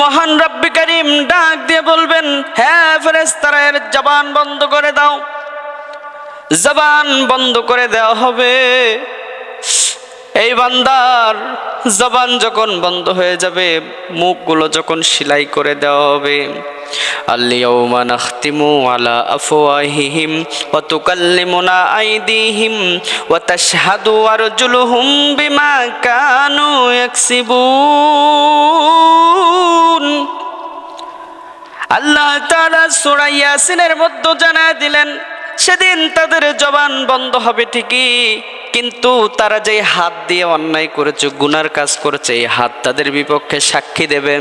মহান রব্বি করিম ডাক দিয়ে বলবেন হ্যাঁ ফেরেস্তারা এর জবান বন্ধ করে দাও। জবান বন্ধ করে দেওয়া হবে। এই বান্দার জবান যখন বন্ধ হয়ে যাবে, মুখগুলো যখন সেলাই করে দেওয়া হবে। আলা আফওয়াহিহিম ওয়া তুকাল্লিমুনা আইদিহিম ওয়া তাশহাদু আরজুলুহুম বিমা কানু ইয়াকসিবুন। আল্লাহ তাআলা সূরা ইয়াসিনের মধ্যে জানা দিলেন, সেদিন তাদের জবান বন্ধ হবে ঠিকই। কিন্তু তারা যে হাত দিয়ে অন্যায় করেছে, গুনার কাজ করেছে, এই হাত তাদের বিপক্ষে সাক্ষী দেবে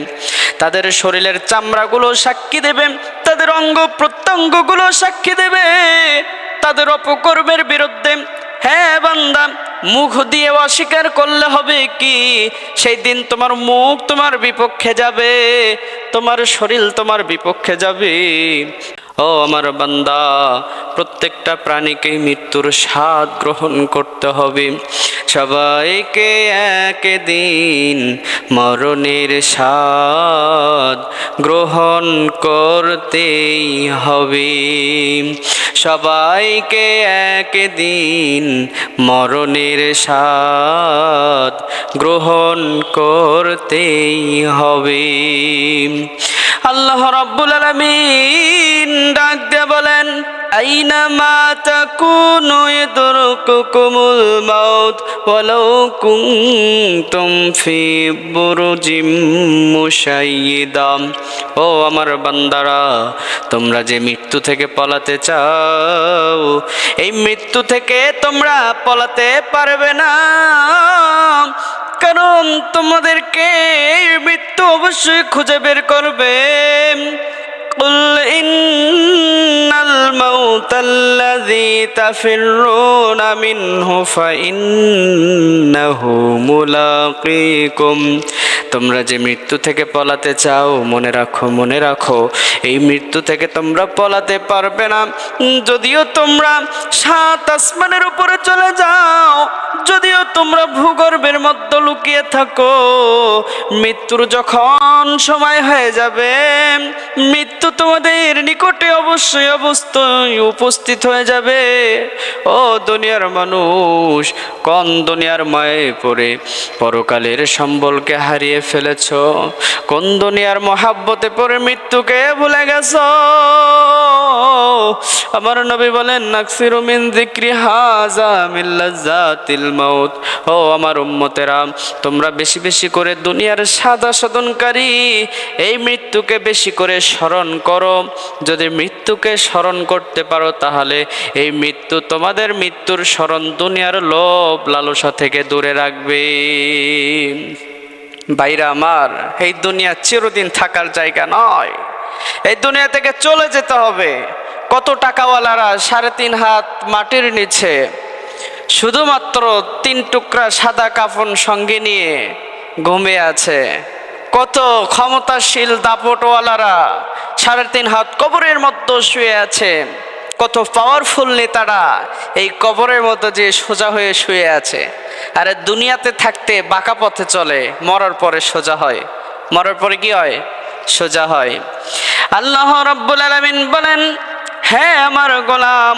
তাদের শরীরের চামড়াগুলো সাক্ষী দেবে তাদের অঙ্গ প্রত্যঙ্গগুলো সাক্ষী দেবে তাদের অপকর্মের বিরুদ্ধে হ্যাঁ বান্দা, মুখ দিয়ে অস্বীকার করলে হবে কি? সেই দিন তোমার মুখ তোমার বিপক্ষে যাবে, তোমার শরীর তোমার বিপক্ষে যাবে। ও আমার বান্দা, প্রত্যেকটা প্রাণীকে মৃত্যুর স্বাদ গ্রহণ করতে হবে। সবাইকে একদিন মরণের স্বাদ গ্রহণ করতেই হবে। সবাইকে একদিন মরণের স্বাদ গ্রহণ করতেই হবে। আল্লাহ রাব্বুল আলামিন ডাক দিয়ে বলেন আইনামা তাকুনু ইদরকুকুমুল মাউত, ওয়ালাউ কুনতুম ফি বুরুজিম মুশাইয়িদাম। ও আমার বান্দারা, তোমরা যে মৃত্যু থেকে পলাতে চাও, এই মৃত্যু থেকে তোমরা পলাতে পারবে না। কারণ তোমাদেরকে মৃত্যু অবশ্যই খুঁজে বের করবে। قل إن الموت الذي تفرون منه فإنه ملاقيكم তোমরা যে মৃত্যু থেকে পলাতে চাও মনে রাখো মনে রাখো এই মৃত্যু থেকে তোমরা পলাতে পারবে না যদিও তোমরা সাত আসমানের উপরে চলে যাও যদিও তোমরা ভূগর্ভের মধ্যে লুকিয়ে থাকো। মৃত্যুর যখন সময় হয়ে যাবে, মৃত্যু তোমাদের নিকটে অবশ্যই অবশ্যই উপস্থিত হয়ে যাবে। ও দুনিয়ার মানুষ, কোন দুনিয়ার মায়ে পড়ে? পরকালের সম্বলকে হারিয়ে ফেলেছ। কোন দুনিয়ার মহাব্বতে পড়ে মৃত্যুকে ভুলে গেছ? আমার নবী বলেন, নাকসিরু মিন যিকরি হাজা মিল্লাজাতিল মাউত। ও আমার উম্মতেরা, তোমরা বেশি বেশি করে দুনিয়ার সাদা সদনকারী এই মৃত্যুকে বেশি করে স্মরণ করো। যদি মৃত্যুকে স্মরণ করতে পারো, তাহলে এই মৃত্যু তোমাদের মৃত্যুর স্মরণ দুনিয়ার লোভ লালসা থেকে দূরে রাখবে। বাইরা আমার, এই দুনিয়া চিরদিন থাকার জায়গা নয়। এই দুনিয়া থেকে চলে যেতে হবে। কত টাকাওয়ালারা সাড়ে তিন হাত মাটির নিচে শুধুমাত্র তিন টুকরা সাদা কাফন সঙ্গে নিয়ে ঘুমে আছে? কত ক্ষমতাশীল দাপটওয়ালারা সাড়ে তিন হাত কবরের মধ্যে শুয়ে আছে। কত পাওয়ারফুল নেতারা এই কবরের মধ্যে যে সোজা হয়ে শুয়ে আছে। আরে দুনিয়াতে থাকতে বাঁকা পথে চলে, মরার পরে সোজা হয়। মরার পরে কি হয়? সোজা হয়। আল্লাহ রব্বুল আলমিন বলেন হ্যাঁ আমার গোলাম,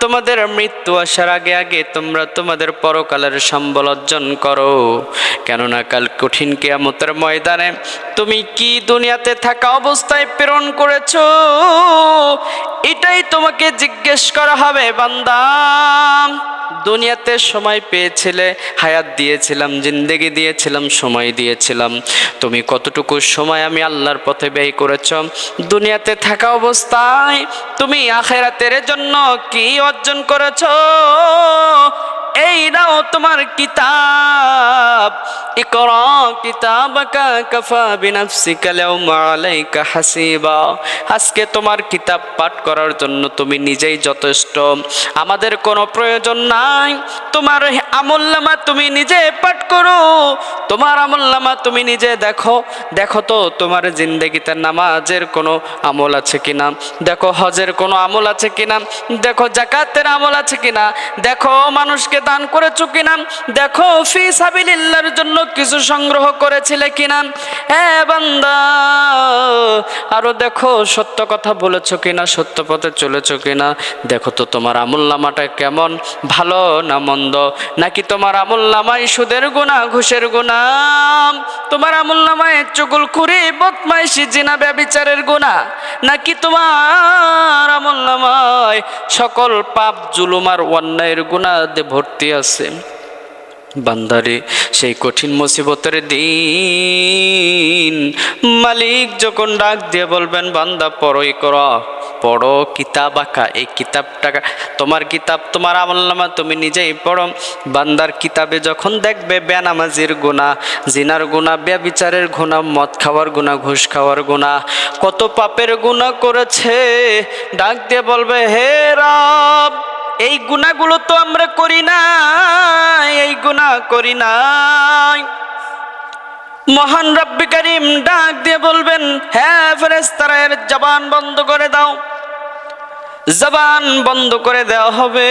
তোমাদের মৃত্যু আসার আগে আগে তোমরা তোমাদের পরকালের সম্বল অর্জন করো। কেননা কাল কঠিন কেয়ামতের ময়দানে তুমি কি দুনিয়াতে থাকা অবস্থায় প্রেরণ করেছ? এটাই তোমাকে জিজ্ঞেস করা হবে, বান্দা। দুনিয়াতে সময় পেয়েছিলে, হায়াত দিয়েছিলাম, জিন্দেগি দিয়েছিলাম, সময় দিয়েছিলাম। তুমি কতটুকু সময় আমি আল্লাহর পথে ব্যয় করেছ? দুনিয়াতে থাকা অবস্থায় তুমি আখেরাতের জন্য কি অর্জন করেছ? এই নাও তোমার কিতাব। ইকরা কিতাবাকা কাফা বিনাফসিকা লাউমা আলাইকা হাসিবা। আজকে তোমার কিতাব পাঠ করার জন্য তুমি নিজেই যথেষ্ট। আমাদের কোনো প্রয়োজন নাই। তোমার আমলনামা তুমি নিজে পাঠ করো। তোমার আমলনামা তুমি নিজে দেখো। দেখো তো তোমার জিন্দগিতে নামাজের কোনো আমল আছে কিনা? দেখো হজের কোনো আমল আছে কিনা? দেখো জাকাতের আমল আছে কিনা? দেখো মানুষকে দান করেছ কিনা? দেখো, ফি সাবিলিল্লাহর জন্য কিছু সংগ্রহ করেছিলে কিনা? হ্যাঁ বান্দা, আরও দেখো, সত্য কথা বলেছ কিনা, সত্য পথে চলেছ কিনা? দেখো তো, তোমার আমল নামাটা কেমন? ভালো না মন্দ? নাকি তোমার আমল নামায় সুদের গুণা, ঘুষের গুণা? তোমার আমল নামায় চুগুল খুরি, বদমাইশি, জিনা, ব্যবিচারের গুণা? নাকি তোমার আমল নামায় সকল পাপ জুলুমার অন্যায়ের গুণা দিয়ে ভর্তি আছে। বান্দারে, সেই কঠিন মুসিবতের দিন। মালিক যখন ডাক দিয়ে বলবেন, বান্দা পড়ই কর, পড়ো কিতাব আঁকা, এই কিতাবটা তোমার কিতাব, তোমার আমলনামা তুমি নিজেই পড়ো। বান্দার কিতাবে যখন দেখবে বেনামাজির গুণা, জিনার গুণা, ব্যবিচারের গুণা, মদ খাওয়ার গুণা, ঘুষ খাওয়ার গুণা, কত পাপের গুণা করেছে। ডাক দিয়ে বলবে, হে রব এই গুণাগুলো তো আমরা করি না এই গুণা করি না মহান রব্বি করিম ডাক দিয়ে বলবেন হ্যাঁ ফেরেস্তারের জবান বন্ধ করে দাও। জবান বন্ধ করে দেওয়া হবে।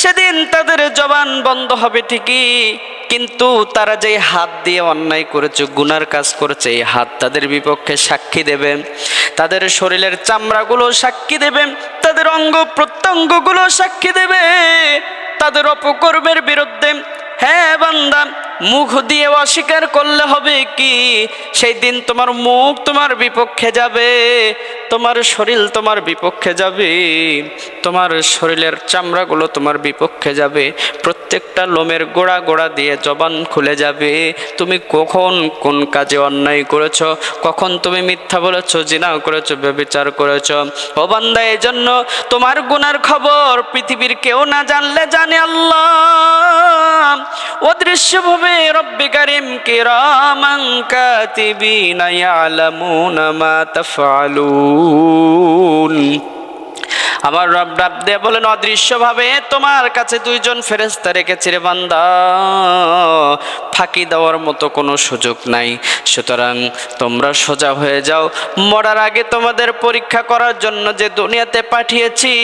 সেদিন তাদের জবান বন্ধ হবে ঠিকই, কিন্তু তারা যে হাত দিয়ে অন্যায় করেছে, গুনার কাজ করেছে, এই হাত তাদের বিপক্ষে সাক্ষী দেবে তাদের শরীরের চামড়াগুলো সাক্ষী দেবে তাদের অঙ্গ প্রত্যঙ্গগুলো সাক্ষী দেবে। তাদের অপকর্মের বিরুদ্ধে হ্যাঁ বান্দা মুখ দিয়ে অস্বীকার করলে হবে কি? সেই দিন তোমার মুখ তোমার বিপক্ষে যাবে, তোমার শরীর তোমার বিপক্ষে যাবে, তোমার শরীরের চামড়াগুলো তোমার বিপক্ষে যাবে, প্রত্যেকটা লোমের গোড়া গোড়া দিয়ে জবান খুলে যাবে। তুমি কখন কোন কাজে অন্যায় করেছ? কখন তুমি মিথ্যা বলেছ, জিনা করেছ, ব্যবচার করেছ? ও বান্দা এই জন্য তোমার গুনার খবর পৃথিবীর কেউ না জানলে জানে আল্লাহ। অদৃশ্যভাবে ইয়ালামুনা মা তাফআলুন। আমার রব রব দিয়ে বলেন, অদৃশ্যভাবে তোমার কাছে দুইজন ফেরেস্তা রেখেছে রে বান্দা। ফাঁকি দেওয়ার মতো কোনো সুযোগ নাই। সুতরাং তোমরা সোজা হয়ে যাও। মরার আগে তোমাদের পরীক্ষা করার জন্য যে দুনিয়াতে পাঠিয়েছি,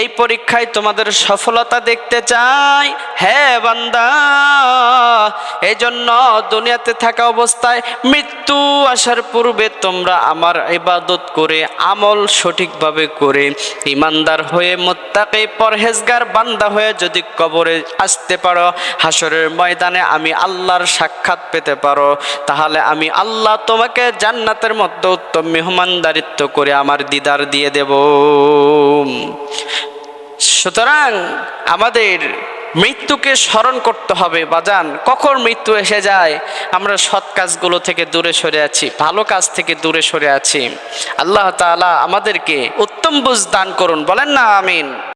এই পরীক্ষায় তোমাদের সফলতা দেখতে চাই। হ্যাঁ বান্দা। এই জন্য দুনিয়াতে থাকা অবস্থায় মৃত্যু আসার পূর্বে তোমরা আমার ইবাদত করে, আমল সঠিকভাবে করে ইমানদার হয়ে মোত্তাকে পরহেজগার বান্দা হয়ে যদি কবরে আসতে পারো হাসরের ময়দানে আমি আল্লাহর সাক্ষাৎ পেতে পারো। তাহলে আমি আল্লাহ তোমাকে জান্নাতের মধ্যে উত্তম মেহমানদারিত্ব করে আমার দিদার দিয়ে দেব। সুতরাং আমাদের মৃত্যুকে স্মরণ করতে হবে, বাজান। কখন মৃত্যু এসে যায়? আমরা সৎ কাজগুলো থেকে দূরে সরে আছি, ভালো কাজ থেকে দূরে সরে আছি। আল্লাহ তাআলা আমাদেরকে উত্তম বুঝ দান করুন, বলেন না, আমিন।